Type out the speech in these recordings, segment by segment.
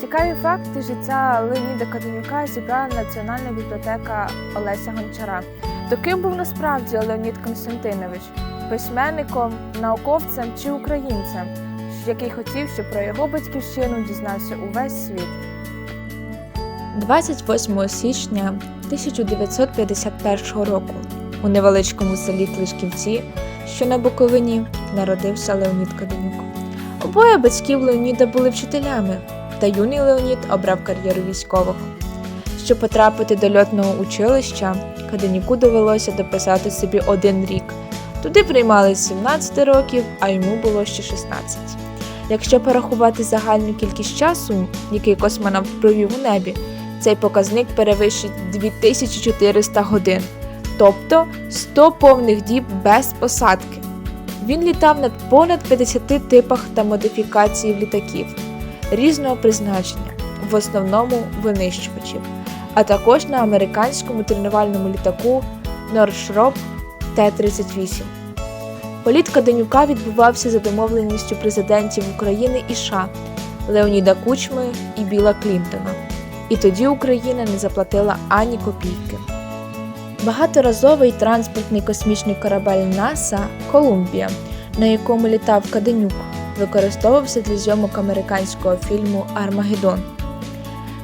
Цікаві факти життя Леоніда Каденюка зібрала Національна бібліотека Олеся Гончара. То ким був насправді Леонід Константинович письменником, науковцем чи українцем, який хотів, щоб про його батьківщину дізнався увесь світ. 28 січня 1951 року у невеличкому селі Клишківці, що на Буковині, народився Леонід Каденюк. Обоє батьків Леоніда були вчителями, та юний Леонід обрав кар'єру військового. Щоб потрапити до льотного училища, Каденюку довелося дописати собі один рік. Туди приймали з 17 років, а йому було ще 16. Якщо порахувати загальну кількість часу, який космонавт провів у небі, цей показник перевищить 2400 годин, тобто 100 повних діб без посадки. Він літав над понад 50 типах та модифікаціїв літаків різного призначення, в основному винищувачів, а також на американському тренувальному літаку Норшроп Т-38. Політ Каденюка відбувався за домовленістю президентів України і США Леоніда Кучми і Біла Клінтона. І тоді Україна не заплатила ані копійки. Багаторазовий транспортний космічний корабель НАСА Колумбія, на якому літав Каденюк, використовувався для зйомок американського фільму Армагеддон.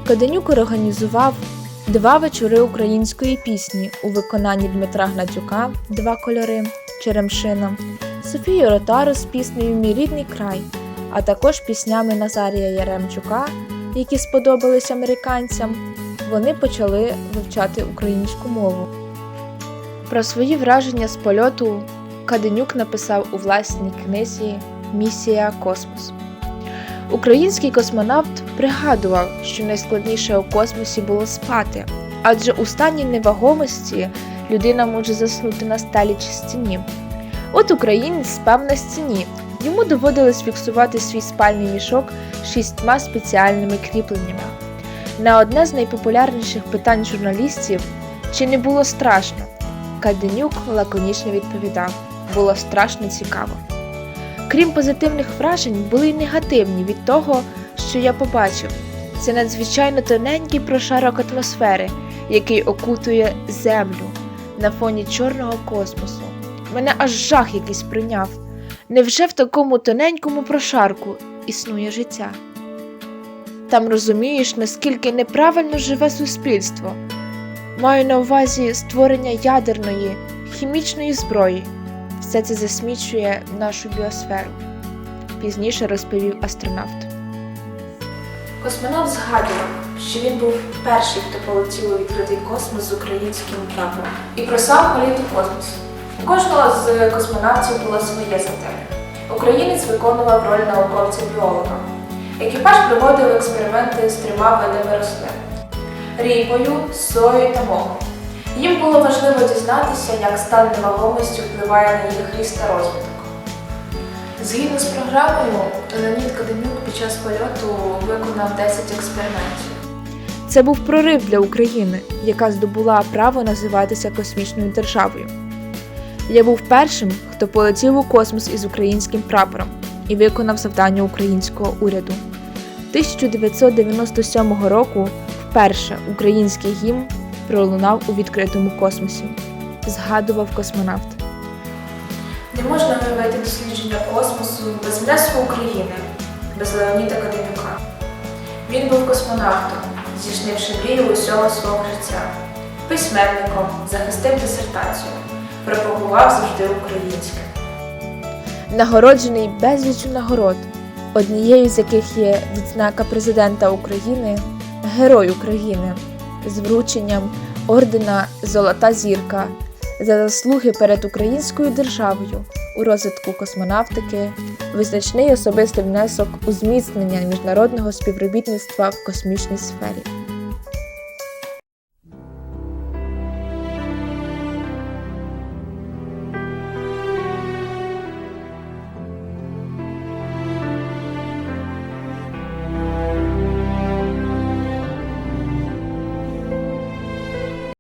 Каденюк організував два вечори української пісні у виконанні Дмитра Гнатюка Два кольори Черемшина, Софії Ротару з піснею Мій рідний край, а також піснями Назарія Яремчука, які сподобались американцям. Вони почали вивчати українську мову. Про свої враження з польоту Каденюк написав у власній книзі Місія Космос. Український космонавт пригадував, що найскладніше у космосі було спати, адже у стані невагомості людина може заснути на стелі чи стіні. От українець спав на стіні. Йому доводилось фіксувати свій спальний мішок шістьма спеціальними кріпленнями. На одне з найпопулярніших питань журналістів чи не було страшно, Каденюк лаконічно відповідав: було страшно цікаво. Крім позитивних вражень, були й негативні від того, що я побачив. Це надзвичайно тоненький прошарок атмосфери, який окутує землю на фоні чорного космосу. Мене аж жах якийсь прийняв. Невже в такому тоненькому прошарку існує життя? Там розумієш, наскільки неправильно живе суспільство. Маю на увазі створення ядерної, хімічної зброї. Все це засмічує нашу біосферу, пізніше розповів астронавт. Космонавт згадував, що він був перший, хто полетів у відкритий космос з українським прапором і просав політ у космос. У кожного з космонавтів було своє завдання. Українець виконував роль науковця-біолога. Екіпаж проводив експерименти з трьома видами рослин ріпою, соєю та мохом. Їм було важливо дізнатися, як стан невагомості впливає на їх ріст та розвиток. Згідно з програмою, Леонід Каденюк під час польоту виконав 10 експериментів. Це був прорив для України, яка здобула право називатися космічною державою. Я був першим, хто полетів у космос із українським прапором і виконав завдання українського уряду. 1997 року вперше український гімн пролунав у відкритому космосі, згадував космонавт. Не можна уявити дослідження космосу без внеску України, без Леоніда Каденюка. Він був космонавтом, здійснивши мрію усього свого життя, письменником, захистив дисертацію, пропагував завжди українське. Нагороджений безліччю нагород, однією з яких є відзнака президента України, Герой України з врученням ордена Золота зірка за заслуги перед українською державою у розвитку космонавтики, визначний особистий внесок у зміцнення міжнародного співробітництва в космічній сфері.